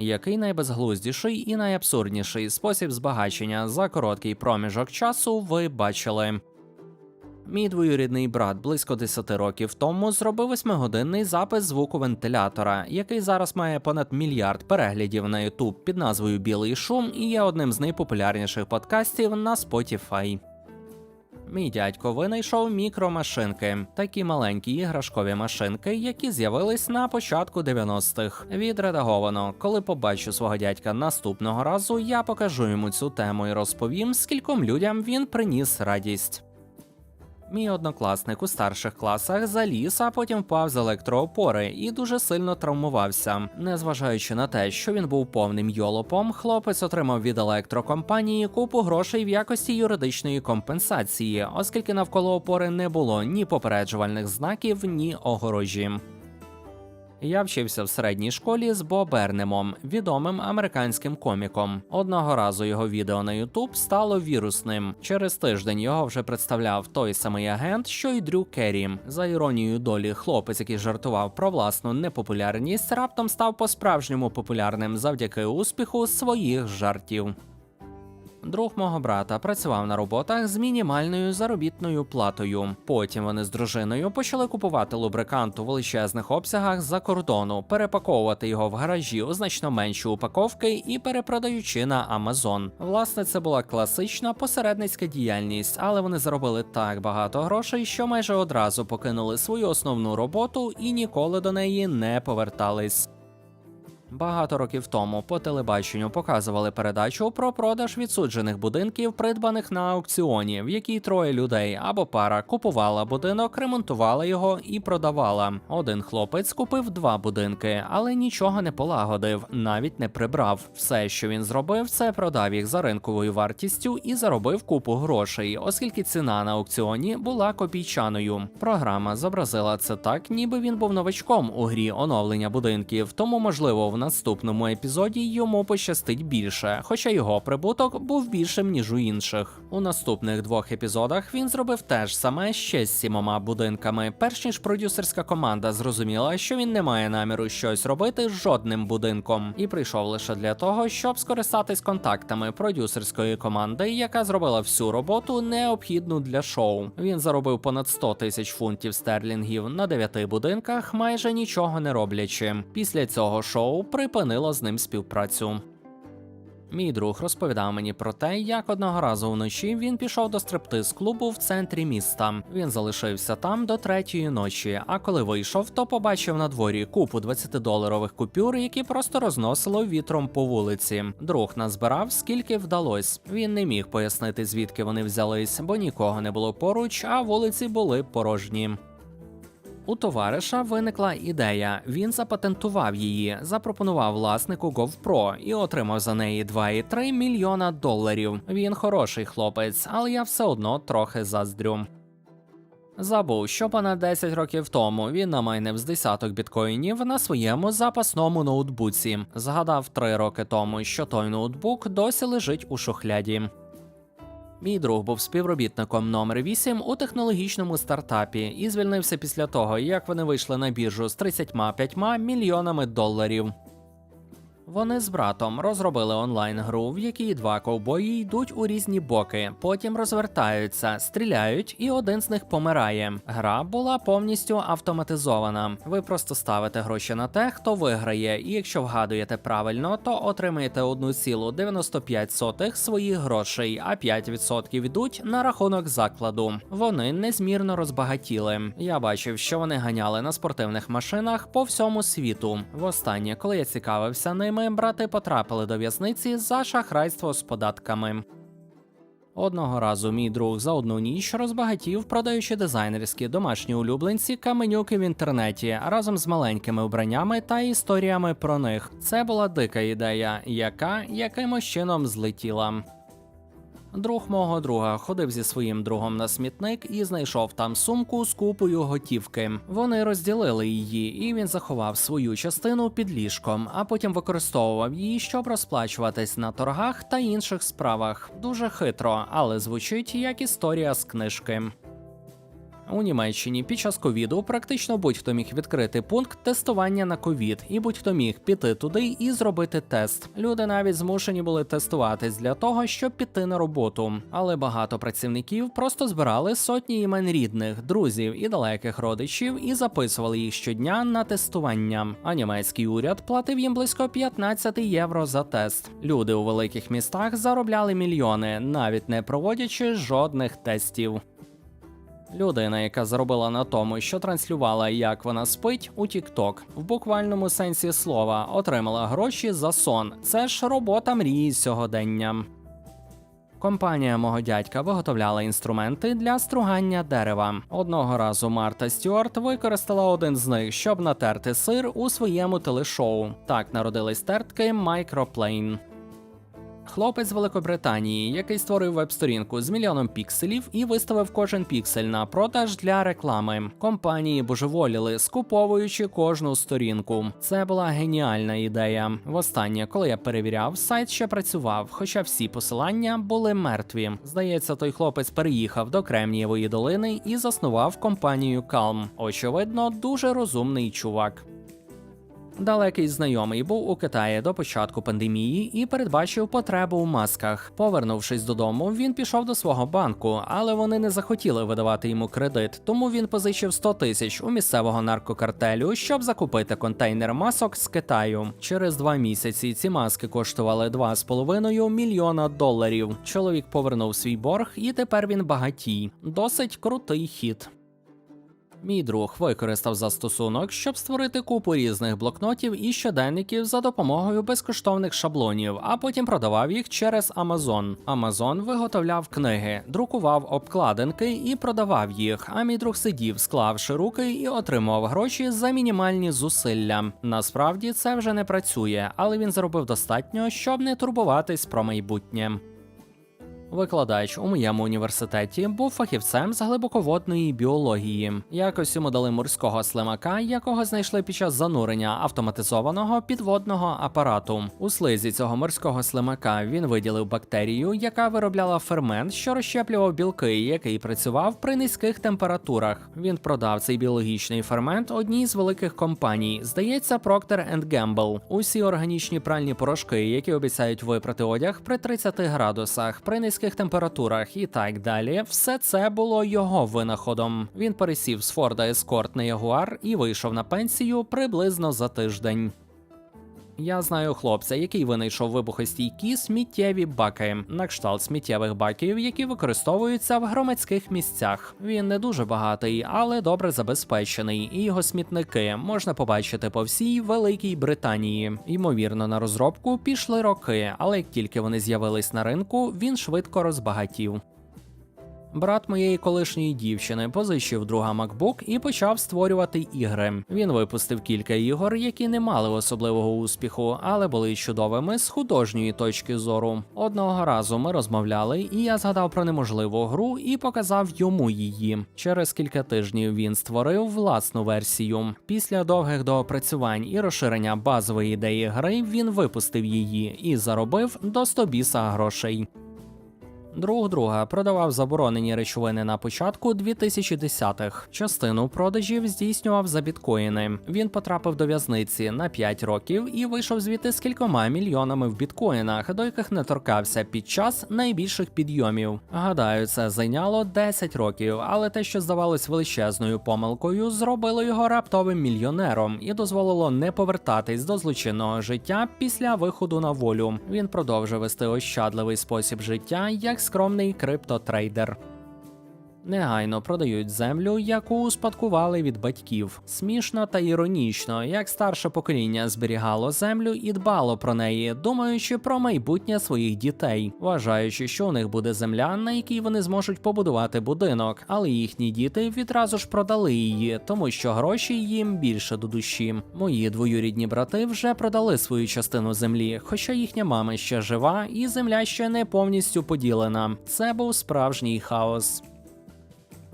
Який найбезглуздіший і найабсурдніший спосіб збагачення за короткий проміжок часу ви бачили? Мій двоюрідний брат близько 10 років тому зробив 8-годинний запис звуку вентилятора, який зараз має понад мільярд переглядів на YouTube під назвою Білий шум і є одним з найпопулярніших подкастів на Spotify. Мій дядько винайшов мікромашинки, такі маленькі іграшкові машинки, які з'явились на початку 90-х. Відредаговано, коли побачу свого дядька наступного разу, я покажу йому цю тему і розповім, скільком людям він приніс радість. Мій однокласник у старших класах заліз, а потім впав з електроопори і дуже сильно травмувався. Незважаючи на те, що він був повним йолопом, хлопець отримав від електрокомпанії купу грошей в якості юридичної компенсації, оскільки навколо опори не було ні попереджувальних знаків, ні огорожі. Я вчився в середній школі з Бо Бернемом, відомим американським коміком. Одного разу його відео на YouTube стало вірусним. Через тиждень його вже представляв той самий агент, що й Дрю Керрі. За іронією долі, хлопець, який жартував про власну непопулярність, раптом став по-справжньому популярним завдяки успіху своїх жартів. Друг мого брата працював на роботах з мінімальною заробітною платою. Потім вони з дружиною почали купувати лубрикант у величезних обсягах з-за кордону, перепаковувати його в гаражі у значно менші упаковки і перепродаючи на Amazon. Власне, це була класична посередницька діяльність, але вони заробили так багато грошей, що майже одразу покинули свою основну роботу і ніколи до неї не повертались. Багато років тому по телебаченню показували передачу про продаж відсуджених будинків, придбаних на аукціоні, в якій троє людей або пара купувала будинок, ремонтувала його і продавала. Один хлопець купив два будинки, але нічого не полагодив, навіть не прибрав. Все, що він зробив, це продав їх за ринковою вартістю і заробив купу грошей, оскільки ціна на аукціоні була копійчаною. Програма зобразила це так, ніби він був новачком у грі оновлення будинків, тому можливо в наступному епізоді йому пощастить більше, хоча його прибуток був більшим ніж у інших. У наступних двох епізодах він зробив те ж саме ще з сімома будинками. Перш ніж продюсерська команда зрозуміла, що він не має наміру щось робити з жодним будинком, і прийшов лише для того, щоб скористатись контактами продюсерської команди, яка зробила всю роботу необхідну для шоу. Він заробив понад 100 тисяч фунтів стерлінгів на дев'яти будинках, майже нічого не роблячи. Після цього шоу припинило з ним співпрацю. Мій друг розповідав мені про те, як одного разу вночі він пішов до стриптиз-клубу в центрі міста. Він залишився там до третьої ночі. А коли вийшов, то побачив на дворі купу 20-доларових купюр, які просто розносило вітром по вулиці. Друг назбирав скільки вдалось. Він не міг пояснити, звідки вони взялись, бо нікого не було поруч, а вулиці були порожні. У товариша виникла ідея. Він запатентував її, запропонував власнику GoPro і отримав за неї 2,3 мільйона доларів. Він хороший хлопець, але я все одно трохи заздрю. Забув, що понад 10 років тому він намайнив з десяток біткоїнів на своєму запасному ноутбуці. Згадав три роки тому, що той ноутбук досі лежить у шухляді. Мій друг був співробітником номер 8 у технологічному стартапі і звільнився після того, як вони вийшли на біржу з 35 мільйонами доларів. Вони з братом розробили онлайн-гру, в якій два ковбої йдуть у різні боки, потім розвертаються, стріляють, і один з них помирає. Гра була повністю автоматизована. Ви просто ставите гроші на те, хто виграє, і якщо вгадуєте правильно, то отримаєте 1,95 своїх грошей, а 5% йдуть на рахунок закладу. Вони незмірно розбагатіли. Я бачив, що вони ганяли на спортивних машинах по всьому світу. Востаннє, коли я цікавився ними, брати потрапили до в'язниці за шахрайство з податками. Одного разу мій друг за одну ніч розбагатів, продаючи дизайнерські домашні улюбленці каменюки в інтернеті разом з маленькими вбраннями та історіями про них. Це була дика ідея, яка якимось чином злетіла. Друг мого друга ходив зі своїм другом на смітник і знайшов там сумку з купою готівки. Вони розділили її, і він заховав свою частину під ліжком, а потім використовував її, щоб розплачуватись на торгах та інших справах. Дуже хитро, але звучить як історія з книжки. У Німеччині під час ковіду практично будь-хто міг відкрити пункт тестування на ковід, і будь-хто міг піти туди і зробити тест. Люди навіть змушені були тестуватись для того, щоб піти на роботу. Але багато працівників просто збирали сотні імен рідних, друзів і далеких родичів і записували їх щодня на тестування. А німецький уряд платив їм близько 15 євро за тест. Люди у великих містах заробляли мільйони, навіть не проводячи жодних тестів. Людина, яка заробила на тому, що транслювала, як вона спить, у TikTok, в буквальному сенсі слова, отримала гроші за сон. Це ж робота мрії сьогодення. Компанія мого дядька виготовляла інструменти для стругання дерева. Одного разу Марта Стюарт використала один з них, щоб натерти сир у своєму телешоу. Так народились тертки Microplane. Хлопець Великобританії, який створив веб-сторінку з мільйоном пікселів і виставив кожен піксель на продаж для реклами. Компанії божеволіли, скуповуючи кожну сторінку. Це була геніальна ідея. Востаннє, коли я перевіряв, сайт ще працював, хоча всі посилання були мертві. Здається, той хлопець переїхав до Кремнієвої долини і заснував компанію Calm. Очевидно, дуже розумний чувак. Далекий знайомий був у Китаї до початку пандемії і передбачив потребу у масках. Повернувшись додому, він пішов до свого банку, але вони не захотіли видавати йому кредит, тому він позичив 100 тисяч у місцевого наркокартелю, щоб закупити контейнер масок з Китаю. Через два місяці ці маски коштували 2,5 мільйона доларів. Чоловік повернув свій борг, і тепер він багатій. Досить крутий хід. Мій друг використав застосунок, щоб створити купу різних блокнотів і щоденників за допомогою безкоштовних шаблонів, а потім продавав їх через Amazon. Amazon виготовляв книги, друкував обкладинки і продавав їх. А мій друг сидів, склавши руки, і отримував гроші за мінімальні зусилля. Насправді це вже не працює, але він заробив достатньо, щоб не турбуватись про майбутнє. Викладач у моєму університеті був фахівцем з глибоководної біології. Якось йому дали морського слимака, якого знайшли під час занурення автоматизованого підводного апарату. У слизі цього морського слимака він виділив бактерію, яка виробляла фермент, що розщеплював білки, який працював при низьких температурах. Він продав цей біологічний фермент одній з великих компаній, здається, Procter Gamble. Усі органічні пральні порошки, які обіцяють випрати одяг при 30 градусах, при низьких температурах і так далі. Все це було його винаходом. Він пересів з Форда Ескорт на Ягуар і вийшов на пенсію приблизно за тиждень. Я знаю хлопця, який винайшов вибухостійкі сміттєві баки, на кшталт сміттєвих баків, які використовуються в громадських місцях. Він не дуже багатий, але добре забезпечений, і його смітники можна побачити по всій Великій Британії. Ймовірно, на розробку пішли роки, але як тільки вони з'явились на ринку, він швидко розбагатів. Брат моєї колишньої дівчини позичив друга MacBook і почав створювати ігри. Він випустив кілька ігор, які не мали особливого успіху, але були чудовими з художньої точки зору. Одного разу ми розмовляли, і я згадав про неможливу гру і показав йому її. Через кілька тижнів він створив власну версію. Після довгих доопрацювань і розширення базової ідеї гри він випустив її і заробив до 100 біса грошей. Друг друга продавав заборонені речовини на початку 2010-х. Частину продажів здійснював за біткоїни. Він потрапив до в'язниці на 5 років і вийшов звідти з кількома мільйонами в біткоїнах, до яких не торкався під час найбільших підйомів. Гадаю, це зайняло 10 років, але те, що здавалось величезною помилкою, зробило його раптовим мільйонером і дозволило не повертатись до злочинного життя після виходу на волю. Він продовжив вести ощадливий спосіб життя як скромний криптотрейдер. Негайно продають землю, яку успадкували від батьків. Смішно та іронічно, як старше покоління зберігало землю і дбало про неї, думаючи про майбутнє своїх дітей, вважаючи, що у них буде земля, на якій вони зможуть побудувати будинок, але їхні діти відразу ж продали її, тому що гроші їм більше до душі. Мої двоюрідні брати вже продали свою частину землі, хоча їхня мама ще жива, і земля ще не повністю поділена. Це був справжній хаос.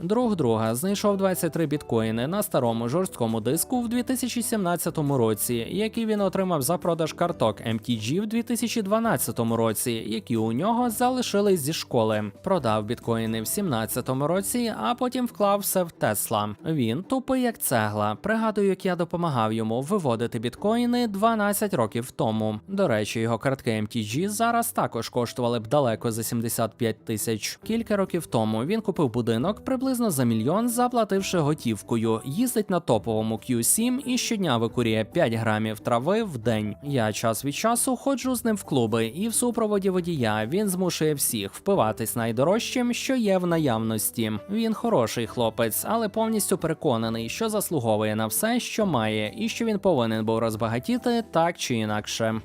Друг друга знайшов 23 біткоїни на старому жорсткому диску в 2017 році, який він отримав за продаж карток MTG в 2012 році, які у нього залишились зі школи. Продав біткоїни в 2017 році, а потім вклав все в Тесла. Він тупий як цегла. Пригадую, як я допомагав йому виводити біткоїни 12 років тому. До речі, його картки MTG зараз також коштували б далеко за 75 тисяч. Кілька років тому він купив будинок приблизно за мільйон, заплативши готівкою. Їздить на топовому Q7 і щодня викурює 5 грамів трави в день. Я час від часу ходжу з ним в клуби, і в супроводі водія він змушує всіх впиватись найдорожчим, що є в наявності. Він хороший хлопець, але повністю переконаний, що заслуговує на все, що має, і що він повинен був розбагатіти так чи інакше.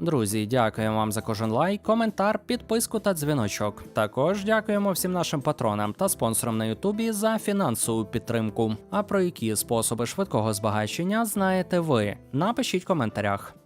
Друзі, дякуємо вам за кожен лайк, коментар, підписку та дзвіночок. Також дякуємо всім нашим патронам та спонсорам на Ютубі за фінансову підтримку. А про які способи швидкого збагачення знаєте ви? Напишіть в коментарях.